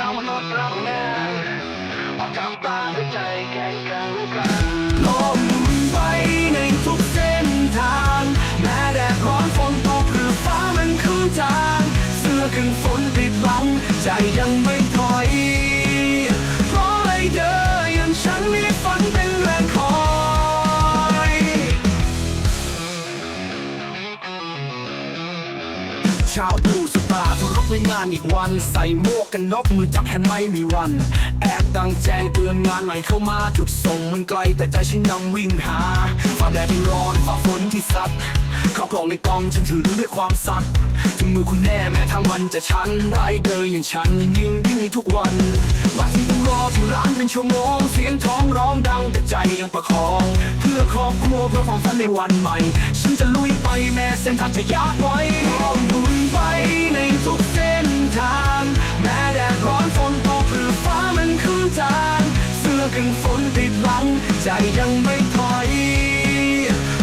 เข้ามนุษย์เราแน่ออกกบ้านด้วยใจแข่งกันกันลมไปในทุกเส้นทาง แม้แดดร้อนฝนตกหรือฟ้ามันครึ้มจาง เสื้อกันฝนติดหลังใจยังไม่ถอย ชาวดูสตาร์ทุรบในงานอีกวัน ใส่หมวกกันน็อกมือจับแฮนไม่มีวัน แอบตั้งแจ้งเตือนงานใหม่เข้ามาจุดส่งมันไกลแต่ใจฉันยังวิ่งหาฝ่าแดดที่ร้อนฝ่าฝนที่ซัดเข้ากล่องในกองฉันถือด้วยความสัตย์ถึงมือคุณแน่แม้ทั้งวันจะชันได้เดินอย่างฉันยิ่งยิ่งทุกวัน ถึงร้านเป็นชั่วโมง เสียงท้องร้องดังแต่ใจยังประคอง เพื่อครอบครัวเพื่อความฝันในวันใหม่ ฉันจะลุยไปแม้เส้นทางจะยากไว้มองบุญไปในทุกเส้นทาง แม้แดดร้อนฝนตกหรือฟ้ามันครึ้มจางเสื้อกันฝนติดหลัง ใจยังไม่ถอย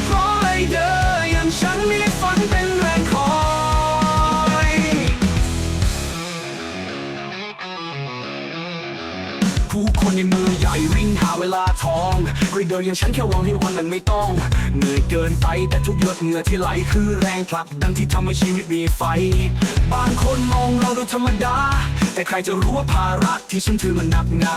เพราะไรเดอร์อย่างฉันมีฝันเป็น ผู้คนในเมืองใหญ่วิ่งหาเวลาทองรีเดินอย่างฉันแค่หวังให้วันนั้นไม่ต้อง เหนื่อยเกินไปแต่ทุกหยดเหงื่อที่ไหลคือแรงผลักดันที่ทำให้ชีวิตมีไฟ บางคนมองเราดูธรรมดา แต่ใครจะรู้ว่าภาระที่ฉันถือมันหนักหนา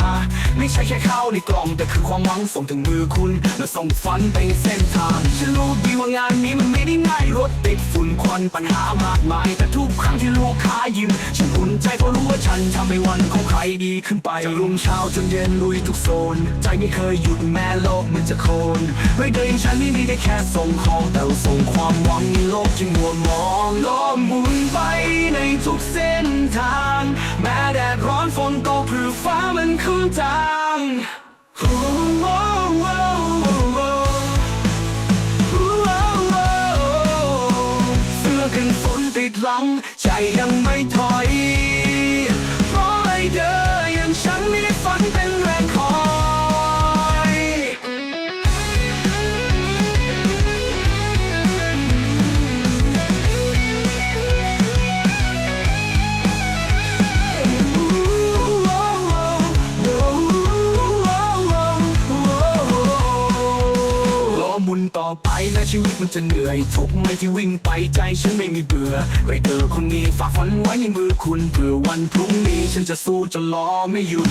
ไม่ใช่แค่ข้าวในกล่อง แต่คือความหวังส่งถึงมือคุณ และส่งฝันไปเส้นทางฉันรู้ดีว่างานนี้มันไม่ได้ง่ายรถติดฝุ่นควันปัญหามากมาย แต่ทุกครั้งที่ลูกค้ายิ้มฉันอุ่นใจเพราะรู้ว่าฉันทำให้วันของใครดีขึ้นไปจะรุ่งเช้าจนเย็นลุยทุกโซน ใจไม่เคยหยุดแม้โลกมันจะโคนไม่เดินฉันไม่มีได้แค่ส่งของแต่ส่งความ หวังโลกจึงมัวมองโลกหมุนไปในทุกเส้นทาง แม้แดดร้อนฝนตกหรือฟ้ามันครึ้มจางเสื้อกันฝนติดหลัง ใจยังไม่ และชีวิตมันจะเหนื่อยทุกไม่ที่วิ่งไปใจฉันไม่มีเบื่อไรเจอคนนี้ฝากฝันไว้ในมือคุณเพื่อวันพรุ่งนี้ฉันจะสู้จะล้อไม่หยุด